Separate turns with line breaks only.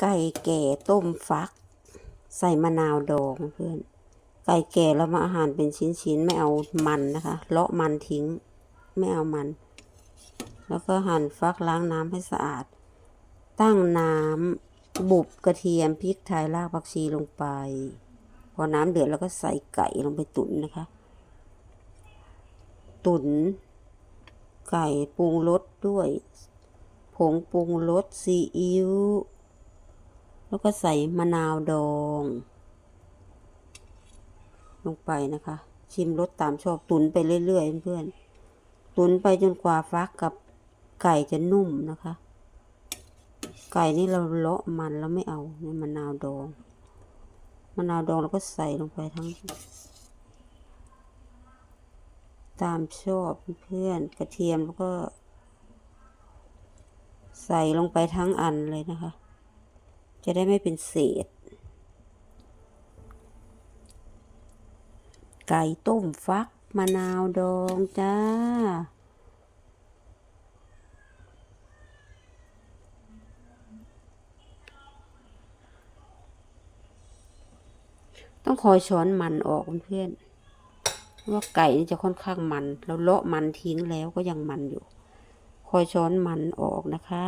ไก่แก่ต้มฟัก ใส่มะนาวดองเพื่อน ไก่แก่แล้วมาอาหารเป็นชิ้นๆ ไม่เอามันนะคะ เลาะมันทิ้ง ไม่เอามัน แล้วก็หั่นฟักล้างน้ำให้สะอาด ตั้งน้ำบุบกระเทียมพริกไทยรากผักชีลงไป พอน้ำเดือดแล้วก็ใส่ไก่ลงไปตุ๋นนะคะ ตุ๋นไก่ปรุงรสด้วย ผงปรุงรสซีอิ๊ว แล้วก็ใส่มะนาวดอง ลงไปนะคะ ชิมรสตามชอบตุนไปเรื่อยๆเพื่อนๆตุนไปจนกว่าฟักกับไก่จะนุ่มนะคะ ไก่นี่เราเลาะมันแล้วไม่เอาเนี่ยมะนาวดองมะนาวดองแล้วก็ใส่ลงไปทั้ง ตามชอบเพื่อนกระเทียมแล้วก็ ใส่ลงไปทั้งอันเลยนะคะ จะได้ไม่เป็นเศษ ไก่ต้มฟักมะนาวดองจ้า ต้องคอยช้อนมันออกเพื่อนว่าไก่นี่จะค่อนข้างมัน เราเลาะมันทิ้งแล้วก็ยังมันอยู่ คอยช้อนมันออกนะคะ